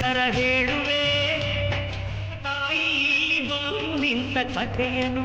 ಉತ್ತರ ಹೇಳುವೆ. ತಾಯಿ ನಿಂತ ಕಥೆಯನು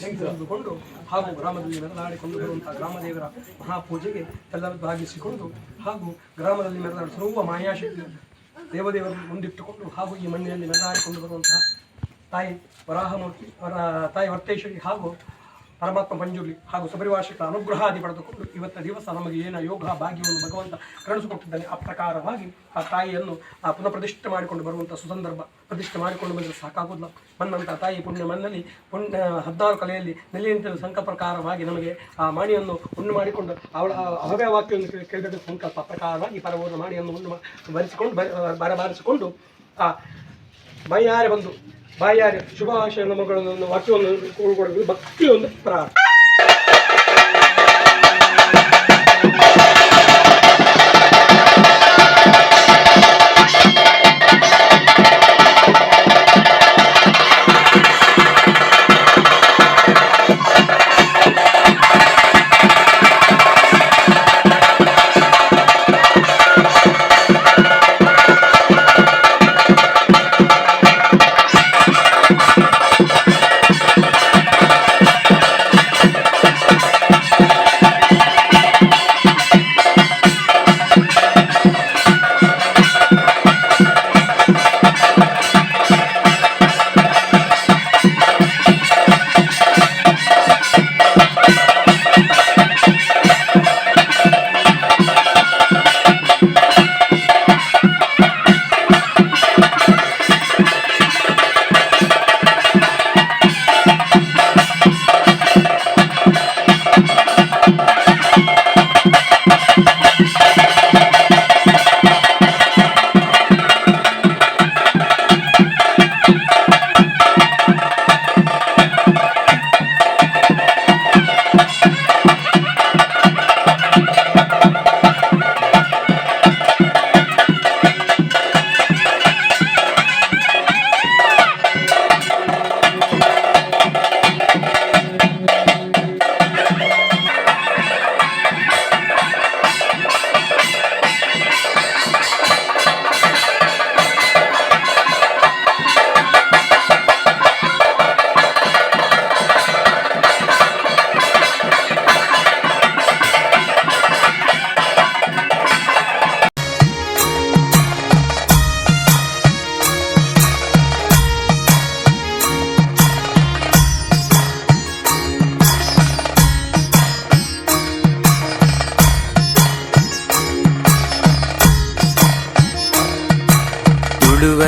ತೆಗೆದುಕೊಂಡು ಹಾಗೂ ಗ್ರಾಮದಲ್ಲಿ ಮೆರೆದಾಡಿಕೊಂಡು ಬರುವಂತಹ ಗ್ರಾಮದೇವರ ಮಹಾಪೂಜೆಗೆ ಎಲ್ಲರೂ ಭಾಗಿಸಿಕೊಂಡು ಹಾಗೂ ಗ್ರಾಮದಲ್ಲಿ ಮೆರೆದಾಡಿ ಸರ್ವ ಮಾಯಾಶಕ್ತಿ ದೇವದೇವರನ್ನು ಮುಂದಿಟ್ಟುಕೊಂಡು ಹಾಗೂ ಈ ಮಣ್ಣಿನಲ್ಲಿ ಮೆರೆದಾಡಿಕೊಂಡು ಬರುವಂತಹ ತಾಯಿ ವರಾಹಮೂರ್ತಿ, ವರ ತಾಯಿ ವರ್ತೇಶ್ವರಿ ಹಾಗೂ ಪರಮಾತ್ಮ ಮಂಜುಲಿ ಹಾಗೂ ಸಬರಿವಾರ್ಷಿಕ ಅನುಗ್ರಹಾದಿ ಪಡೆದುಕೊಂಡು ಇವತ್ತ ದಿವಸ ನಮಗೆ ಏನ ಯೋಗ ಭಾಗ್ಯವನ್ನು ಭಗವಂತ ಕರುಣಿಸಿಕೊಟ್ಟಿದ್ದಾನೆ, ಆ ಪ್ರಕಾರವಾಗಿ ಆ ತಾಯಿಯನ್ನು ಆ ಪುನಃ ಪ್ರತಿಷ್ಠೆ ಮಾಡಿಕೊಂಡು ಬರುವಂಥ ಸುಸಂದರ್ಭ ಪ್ರತಿಷ್ಠೆ ಮಾಡಿಕೊಂಡು ಬಂದರೆ ಸಾಕಾಗೋದಿಲ್ಲ. ಮನ್ನಂಥ ತಾಯಿ ಪುಣ್ಯ ಮನ್ನಲ್ಲಿ ಪುಣ್ಯ ಹದಿನಾರು ಕಲೆಯಲ್ಲಿ ಸಂಕ ಪ್ರಕಾರವಾಗಿ ನಮಗೆ ಆ ಮಾಣಿಯನ್ನು ಉಣ್ಣು ಮಾಡಿಕೊಂಡು ಅವಳ ಅವೇ ವಾಕ್ಯವನ್ನು ಕೇಳಿದ ಸಂಕಲ್ಪ ಪ್ರಕಾರವಾಗಿ ಪರವಾದ ಮಾಣಿಯನ್ನು ಉಣ್ಣು ಬರೆಸಿಕೊಂಡು ಬರ ಬರಬಾರಿಸಿಕೊಂಡು ಆ ഭയാര ബന്ധു ഭയാര ശുഭാശയം നമുക്ക് വാക്യം ഒന്ന് ഭക്തി ഒന്ന് പ്രാർത്ഥന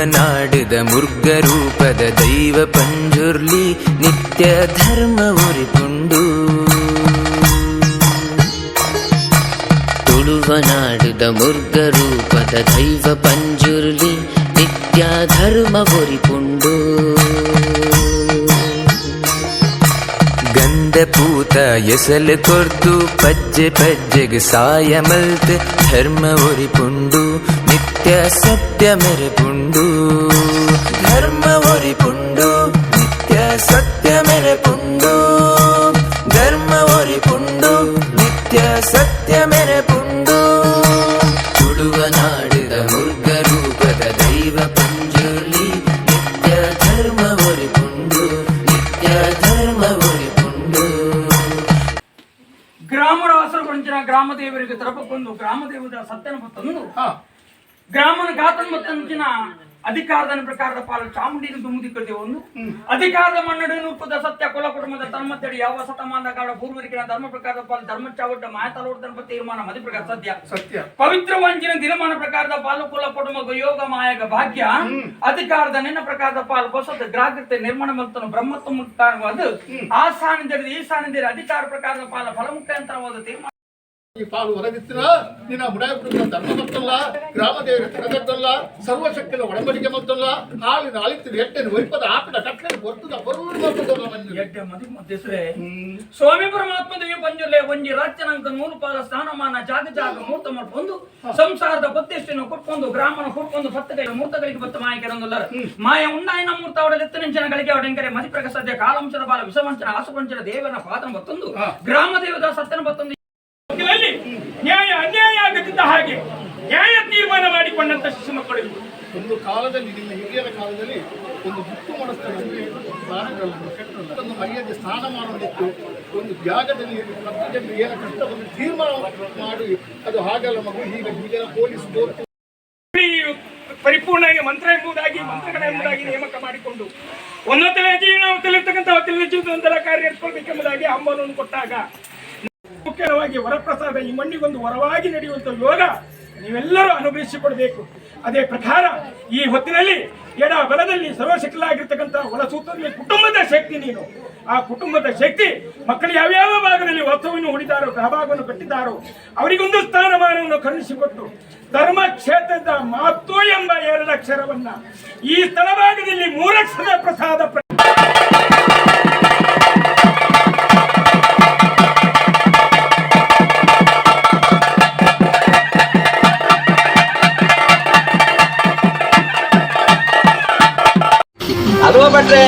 ನಾಡಿದ ಮುರ್ಗರೂಪದ ದೈವ ಪಂಜುರ್ಲಿ ನಿತ್ಯ ಧರ್ಮ ಉರಿಕೊಂಡು ತುಳುವ ನಾಡಿದ ಮುರ್ಗರೂಪದ ದೈವ ಪಂಜುರ್ಲಿ ನಿತ್ಯ ಧರ್ಮ ಉರಿಕೊಂಡು ಗಂಧಪೂತ ಎಸಲು ಕೊರ್ದು ಪಜ್ಜೆ ಪಜ್ಜೆಗೆ ಸಾಯ ಮಲ್ತ್ ಧರ್ಮ ಒರಿಪುಂಡು ನಿತ್ಯ ಸತ್ಯ ಮೆರೆಪುಂಡು. ಧರ್ಮ ಒರಿಪುಂಡು. ನಿತ್ಯ ಸತ್ಯ ಮೆರೆಪುಂಡು. ಧರ್ಮ ಒರಿಪುಂಡು. ನಿತ್ಯ ಸತ್ಯ ಮೆರೆಪುಂಡು. ಮೆರೆಯುವ ನಾಡಿದ ಮುರ್ಗ ರೂಪದ ದೈವ ಪಂಜುರ್ಲಿ. ನಿತ್ಯ ಧರ್ಮ ಒರಿಪುಂಡು. ನಿತ್ಯ ಧರ್ಮ ಒರಿಪುಂಡು. ಗ್ರಾಮರ ಹಸರುಗೊಂಚಿನ ಗ್ರಾಮ ದೇವರಿಗೆ ತರಪಕ್ಕೊಂದು ಗ್ರಾಮ ದೇವರ ಸತ್ಯನ ತಂದು. ಹಾ. ಗ್ರಾಮನ ಗಾತನ್ ಮತ್ತಂಚಿನ ಅಧಿಕಾರದ ಪ್ರಕಾರದ ಪಾಲು ಚಾಮುಂಡಿನ ದುಮುದಿ ಕಡೆ ಒಂದು. ಅಧಿಕಾರದ ಮನ್ನಡನು ರೂಪದ ಸತ್ಯ ಕುಲ ಕುಟುಂಬದ ತನ್ಮತ್ತಡಿ ಯಾವ ಶತಮಾನದ ಕಾಲ ಪೂರ್ವರಿಕಿನ ಧರ್ಮ ಪ್ರಕಾರದ ಪಾಲು ಧರ್ಮ ಚಾವಟ ಮಾಯತಾಲೋಟ ಧರ್ಮ ತೀರ್ಮಾನ ಮಧ್ಯ ಪ್ರಕಾರ ಸತ್ಯ. ಸತ್ಯ ಪವಿತ್ರ ವಂಚಿನ ದಿನಮಾನ ಪ್ರಕಾರದ ಪಾಲು ಕುಲ ಕುಟುಂಬ ಯೋಗ ಮಾಯಗ ಭಾಗ್ಯ. ಅಧಿಕಾರದ ನಿನ್ನ ಪ್ರಕಾರದ ಪಾಲು ಹೊಸದ ಗ್ರಾಹಕತೆ ನಿರ್ಮಾಣ ಮತ್ತು ಬ್ರಹ್ಮತ್ವ ಮುಕ್ತಾನವಾದ ಆ ಸ್ಥಾನದಲ್ಲಿ ಈ ಸ್ಥಾನದಲ್ಲಿ ಅಧಿಕಾರ ಪ್ರಕಾರದ ಪಾಲ ಫಲಮುಕ್ತಾಂತರವಾದ ತೀರ್ಮಾನ ಈ ಪಾಲು ಹೊರಗಿತ್ತಿನ ನಿನ್ನ ಮುಡಾಯ ಧರ್ಮ ಮತ್ತಲ್ಲ ಗ್ರಾಮ ದೇವರ ತೆರೆದದ್ದಲ್ಲ ಸರ್ವಶಕ್ತಿನ ಒಡಂಬಡಿಕೆ ಮತ್ತಲ್ಲ. ಹಾಲಿನ ಅಳಿತಿನ ಎಟ್ಟೆನ ವೈಪದ ಆಪಿನ ಕಟ್ಟಲೆ ಬರ್ತದ ಬರುವುದು ಬರ್ತದಲ್ಲ ಮಂಜು ಎಡ್ಡೆ ಮದಿ ಮಧ್ಯಸ್ರೆ ಸ್ವಾಮಿ ಪರಮಾತ್ಮ ದೇವಿ ಪಂಜುಲೆ ಒಂಜಿ ರಾಜ್ಯನಂಕ ನೂರು ಪಾಲ ಸ್ಥಾನಮಾನ ಜಾಗ ಜಾಗ ಮೂರ್ತ ಮಾಡ್ಕೊಂಡು ಸಂಸಾರದ ಬತ್ತೆಷ್ಟನ್ನು ಕೊಟ್ಕೊಂಡು ಗ್ರಾಮನ ಕೊಟ್ಕೊಂಡು ಭತ್ತಗಳಿಗೆ ಮೂರ್ತಗಳಿಗೆ ಭತ್ತ ಮಾಯಕೆರಂದುಲ್ಲರ ಮಾಯ ಉಂಡಾಯನ ಮೂರ್ತ ಅವಳ ಎತ್ತನಂಚನ ಗಳಿಗೆ ಅವಡೆಂಕರೆ ಮದಿಪ್ರಕ ಸದ್ಯ ಕಾಲಂಶನ ಬಾಲ ವಿಷವಂಚನ ಆಸುಪಂಚನ ದೇವನ ಪಾದನ ಬತ್ತೊಂದು. ಗ್ರಾಮ ದೇವದ ಸತ್ಯನ ಬತ್ತೊಂದು. ಶಿಷ್ಯ ಶಿಶು ಮಕ್ಕಳು ಒಂದು ಕಾಲದಲ್ಲಿ ನಿಮ್ಮ ಹಿರಿಯರ ಕಾಲದಲ್ಲಿ ಒಂದು ಗುಟ್ಟು ಮಾಡಸ್ತೀವಿ ಪ್ರಾಣಿಗಳನ್ನು ಕೆಟ್ಟಲ್ಲ ಒಂದು ಮರ್ಯಾದೆ ಸ್ಥಾನಮಾನವಿತ್ತು ಒಂದು ಜಾಗದಲ್ಲಿ ಪ್ರತಿಯೊಂದು ಏನ ಕಷ್ಟವನ್ನು ತೀರ್ಮಾನ ಮಾಡಿ. ಅದು ಹಾಗಲ್ಲ ಮಗು ಈಗ ಈಗ ಪೊಲೀಸ್ ಪರಿಪೂರ್ಣ ಮಂತ್ರ ಎಂಬುದಾಗಿ ಮಂತ್ರಗಳ ಎಂಬುದಾಗಿ ನೇಮಕ ಮಾಡಿಕೊಂಡು ಒಂದೊತ್ತಲೆ ಜೀವನದಲ್ಲಿರ್ತಕ್ಕಂಥ ಹೊತ್ತಿನ ಜೀವನದಲ್ಲ ಕಾರ್ಯ ಇಟ್ಕೊಳ್ಬೇಕೆಂಬುದಾಗಿ ಅಂಬಲವನ್ನು ಕೊಟ್ಟಾಗ ಮುಖ್ಯವಾಗಿ ವರಪ್ರಸಾದ ಈ ಮಣ್ಣಿಗೊಂದು ವರವಾಗಿ ನಡೆಯುವಂತ ಯೋಗ ನೀವೆಲ್ಲರೂ ಅನುಭವಿಸಿಕೊಡಬೇಕು ಅದೇ ಪ್ರಕಾರ ಈ ಹೊತ್ತಿನಲ್ಲಿ ಎಡ ಬಲದಲ್ಲಿ ಸರ್ವಶಕ್ತಲಾಗಿರ್ತಕ್ಕಂಥ ಒಳಸೂತ್ರದಲ್ಲಿ ಕುಟುಂಬದ ಶಕ್ತಿ ನೀನು. ಆ ಕುಟುಂಬದ ಶಕ್ತಿ ಮಕ್ಕಳು ಯಾವ್ಯಾವ ಭಾಗದಲ್ಲಿ ವಸ್ತುವನ್ನು ಹುಡಿದಾರೋ ಸಹಭಾಗವನ್ನು ಕಟ್ಟಿದಾರೋ ಅವರಿಗೊಂದು ಸ್ಥಾನಮಾನವನ್ನು ಕರುಣಿಸಿಕೊಟ್ಟು ಧರ್ಮ ಕ್ಷೇತ್ರದ ಮಾತು ಎಂಬ ಎರಡಕ್ಷರವನ್ನ ಈ ಸ್ಥಳಭಾಗದಲ್ಲಿ ಮೂರಕ್ಷರದ ಪ್ರಸಾದ ಭಟ್ರೆ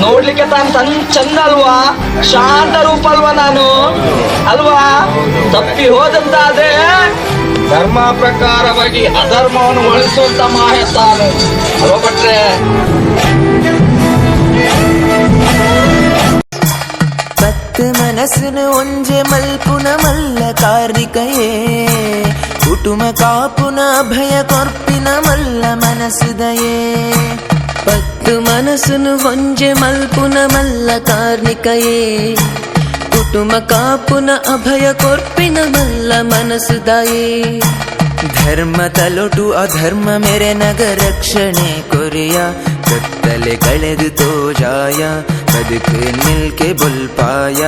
ನೋಡ್ಲಿಕ್ಕೆ ತಾನು ತನ್ ಚಂದ ಅಲ್ವಾ? ಶಾಂತ ರೂಪ ಅಲ್ವಾ ನಾನು? ಅಲ್ವಾ? ತಪ್ಪಿ ಹೋದಂತಾದ್ರೆ ಧರ್ಮ ಪ್ರಕಾರವಾಗಿ ಅಧರ್ಮವನ್ನು ಒಳಿಸುವಂತ ಮಾಯ ತಾನು. ಅಲ್ವಾ ಭಟ್ರೆ? ಮಲ್ಪುನ ಮಲ್ಲ ಕಾರಿಕೆಯೇ ಕುಟುಂಬ ಕಾಪುನ ಭಯ ಕೊರ್ಪಿನ ಮಲ್ಲ ಮನಸ್ಸುದಯೇ ಪತ್ತು ಮನಸ್ಸುನು ಒಂಜೆ ಮಲ್ಪುನ ಮಲ್ಲ ಕಾರ್ಣಿಕಯೇ ಕುಟುಂಬ ಕಾಪುನ ಅಭಯ ಕೊರ್ಪಿನ ಮಲ್ಲ ಮನಸ್ಸುದಯೇ ಧರ್ಮ ತಲೊಟು ಅಧರ್ಮ ಮೇರೆ ನಗ ರಕ್ಷಣೆ ಕೊರೆಯ ಕತ್ತಲೆ ಕಳೆದು ತೋಜಾಯ ಬದುಕು ನಿಲ್ಕೆ ಬುಲ್ಪಾಯ